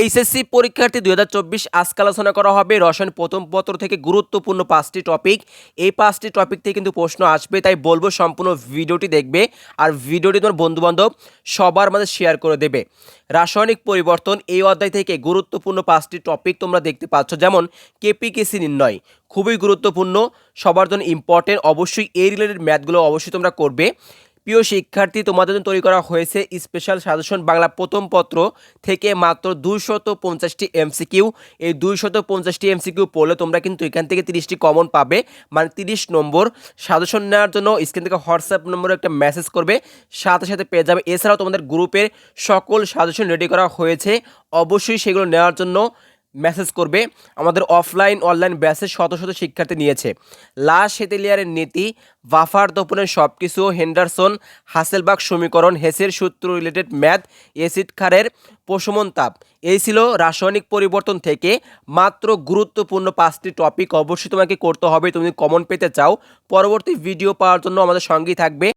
HSC পরীক্ষার্থী দুই হাজার চব্বিশ আজকে আলোচনা করা হবে। রসায়ন প্রথম পত্র থেকে গুরুত্বপূর্ণ পাঁচটি টপিক এই পাঁচটি টপিক থেকে কিন্তু প্রশ্ন আসবে, তাই বলব সম্পূর্ণ ভিডিওটি দেখবে আর ভিডিওটি তোমার বন্ধুবান্ধব সবার মাঝে শেয়ার করে দেবে। রাসায়নিক পরিবর্তন এই অধ্যায় থেকে গুরুত্বপূর্ণ পাঁচটি টপিক তোমরা দেখতে পাচ্ছ, যেমন কেপিকেসি নির্ণয়, খুবই গুরুত্বপূর্ণ, সবার জন্য ইম্পর্টেন্ট অবশ্যই এই রিলেটেড ম্যাথগুলো অবশ্যই তোমরা করবে। প্রিয় শিক্ষার্থী, তোমাদের জন্য তৈরি করা হয়েছে স্পেশাল সাজেশন বাংলা প্রথম পত্র থেকে মাত্র দুইশত পঞ্চাশটি এমসিকিউ এই দুইশত পঞ্চাশটি এমসিকিউ পড়লে তোমরা কিন্তু এখান থেকে তিরিশটি কমন পাবে। মানে তিরিশ নম্বর সাজেশন নেওয়ার জন্য স্ক্রিন থেকে হোয়াটসঅ্যাপ নম্বরে একটা মেসেজ করবে। সাথে সাথে পেয়ে যাবে। এছাড়াও তোমাদের গ্রুপের সকল সাজেশন রেডি করা হয়েছে। অবশ্যই সেগুলো নেওয়ার জন্য মেসেজ করবে, আমাদের অফলাইন অনলাইন ব্যাচে শত শত শিক্ষার্থী নিয়েছে। লাশ হেতেলিয়ারের নীতি বাফার দোপনের সব কিছু হেন্ডারসন, হাসেলবাগ সমীকরণ, হেসের সূত্র রিলেটেড ম্যাথ এসিড খারের প্রশমন তাপ। এই ছিল রাসায়নিক পরিবর্তন থেকে মাত্র গুরুত্বপূর্ণ পাঁচটি টপিক অবশ্যই তোমাকে করতে হবে, তুমি কমন পেতে চাও, পরবর্তী ভিডিও পাওয়ার জন্য আমাদের সঙ্গেই থাকবে।